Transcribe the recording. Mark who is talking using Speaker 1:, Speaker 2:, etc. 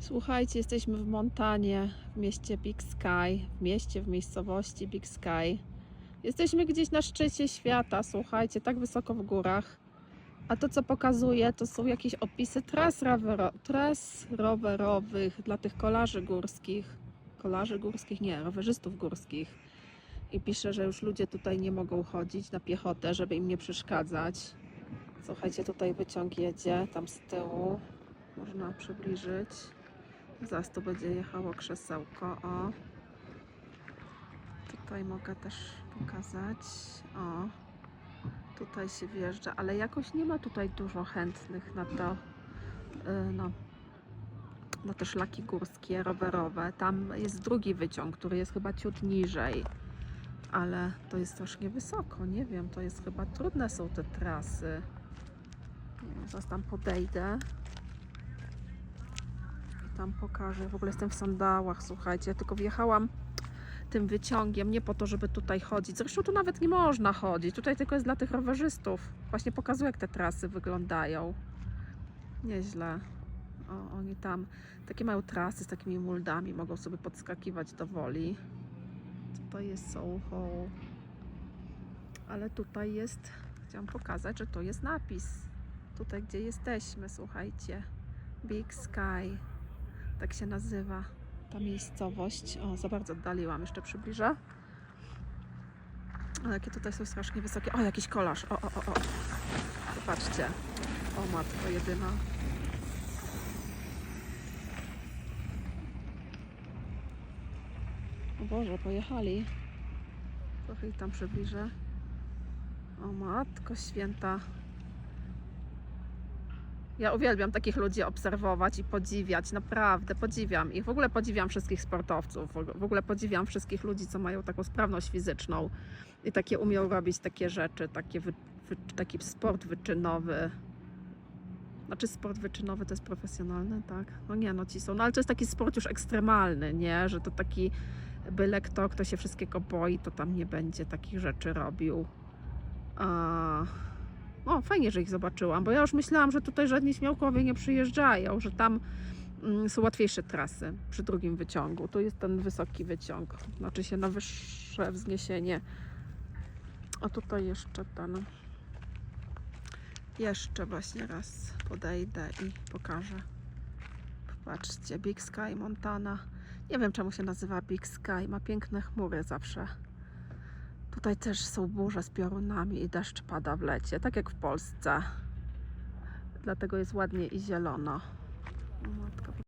Speaker 1: Słuchajcie, jesteśmy w Montanie, w mieście Big Sky, w mieście, w miejscowości Big Sky. Jesteśmy gdzieś na szczycie świata, słuchajcie, tak wysoko w górach. A to, co pokazuję, to są jakieś opisy tras, tras rowerowych dla tych kolarzy górskich. Kolarzy górskich? Nie, rowerzystów górskich. I pisze, że już ludzie tutaj nie mogą chodzić na piechotę, żeby im nie przeszkadzać. Słuchajcie, tutaj wyciąg jedzie, tam z tyłu. Można przybliżyć. Zaraz tu będzie jechało krzesełko. O. Tutaj mogę też pokazać. O. Tutaj się wjeżdża, ale jakoś nie ma tutaj dużo chętnych na to. y, No, na te szlaki górskie, rowerowe. Tam jest drugi wyciąg, który jest chyba ciut niżej. Ale to jest strasznie wysoko, nie wiem, to jest chyba trudne są te trasy. No, Zaraz tam podejdę tam pokażę. W ogóle jestem w sandałach, słuchajcie. Ja tylko wjechałam tym wyciągiem, nie po to, żeby tutaj chodzić. Zresztą tu nawet nie można chodzić. Tutaj tylko jest dla tych rowerzystów. Właśnie pokazuję, jak te trasy wyglądają. Nieźle. O, oni tam takie mają trasy z takimi muldami, mogą sobie podskakiwać do woli. To jest Soho. Ale tutaj jest, chciałam pokazać, że to jest napis. Tutaj, gdzie jesteśmy, słuchajcie. Big Sky. Tak się nazywa ta miejscowość. O, za bardzo oddaliłam, jeszcze przybliżę. O, jakie tutaj są strasznie wysokie. O, jakiś kolarz. O, o, o, o. Zobaczcie. O, matko jedyna. O Boże, pojechali. Trochę ich tam przybliżę. O matko święta. Ja uwielbiam takich ludzi obserwować i podziwiać, naprawdę podziwiam ich. W ogóle podziwiam wszystkich sportowców, w og- w ogóle podziwiam wszystkich ludzi, co mają taką sprawność fizyczną i takie umią robić takie rzeczy, takie wy, wy, taki sport wyczynowy. Znaczy sport wyczynowy to jest profesjonalny, tak? No nie, no ci są, no ale to jest taki sport już ekstremalny, nie? Że to taki byle kto, kto się wszystkiego boi, to tam nie będzie takich rzeczy robił. A... O, fajnie, że ich zobaczyłam, bo ja już myślałam, że tutaj żadni śmiałkowie nie przyjeżdżają, że tam mm, są łatwiejsze trasy przy drugim wyciągu. Tu jest ten wysoki wyciąg, znaczy się na wyższe wzniesienie. A tutaj jeszcze ten. Jeszcze właśnie raz podejdę i pokażę. Patrzcie, Big Sky Montana. Nie wiem czemu się nazywa Big Sky, ma piękne chmury zawsze. Tutaj też są burze z piorunami i deszcz pada w lecie, tak jak w Polsce. Dlatego jest ładnie i zielono. O Matko,